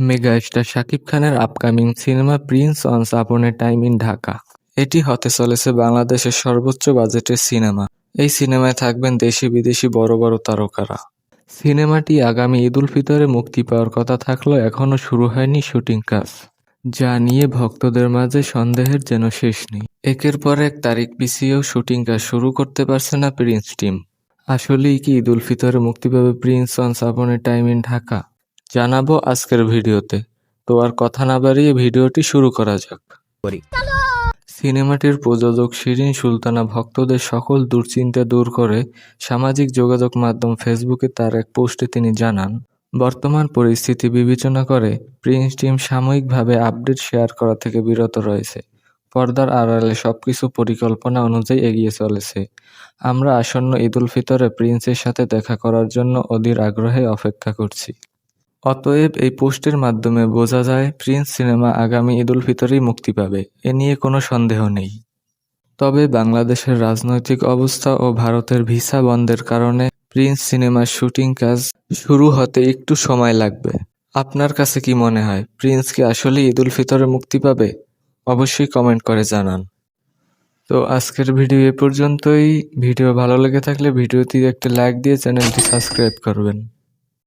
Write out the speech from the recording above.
Mega star Shakib খানের upcoming সিনেমা Prince once upon A time in Dhaka. এটি হতে চলেছে বাংলাদেশের সর্বোচ্চ বাজেটের সিনেমা। এই সিনেমায় থাকবেন দেশি বিদেশি বড় বড় তারকারা। সিনেমাটি আগামী ঈদ উল ফিতরে মুক্তি পাওয়ার কথা থাকলেও এখনও শুরু হয়নি শুটিং কাজ, যা নিয়ে ভক্তদের মাঝে সন্দেহের যেন শেষ নেই। একের পর এক তারিখ পিছিয়েও শুটিং কাজ শুরু করতে পারছে না প্রিন্স টিম। আসলেই কি ঈদ উল ফিতরে মুক্তি পাবে প্রিন্স অন আপন এ টাইম ইন ঢাকা? জানাব আজকের ভিডিওতে। তো আর কথা না বাড়িয়ে ভিডিওটি শুরু করা যাক। সিনেমাটির প্রযোজক শিরিন, সুলতানা ভক্তদের সকল দুশ্চিন্তা দূর করে সামাজিক যোগাযোগ মাধ্যম ফেসবুকে তার এক পোস্টে তিনি জানান, বর্তমান পরিস্থিতি বিবেচনা করে প্রিন্স টিম সাময়িকভাবে আপডেট শেয়ার করা থেকে বিরত রয়েছে। পর্দার আড়ালে সবকিছু পরিকল্পনা অনুযায়ী এগিয়ে চলেছে। আমরা আসন্ন ঈদ উল ফিতরে প্রিন্সের সাথে দেখা করার জন্য অধীর আগ্রহে অপেক্ষা করছি। অতএব এই পোস্টের মাধ্যমে বোঝা যায়, প্রিন্স সিনেমা আগামী ঈদ উল ফিতরেই মুক্তি পাবে। এ নিয়ে কোনো সন্দেহ নেই। তবে বাংলাদেশের রাজনৈতিক অবস্থা ও ভারতের ভিসা বন্ধের কারণে প্রিন্স সিনেমার শুটিং কাজ শুরু হতে একটু সময় লাগবে। আপনার কাছে কি মনে হয়, প্রিন্স কি আসলে ঈদ উল ফিতরে মুক্তি পাবে? অবশ্যই কমেন্ট করে জানান। তো আজকের ভিডিও এ পর্যন্তই। ভিডিও ভালো লেগে থাকলে ভিডিওটি একটা লাইক দিয়ে চ্যানেলটি সাবস্ক্রাইব করবেন।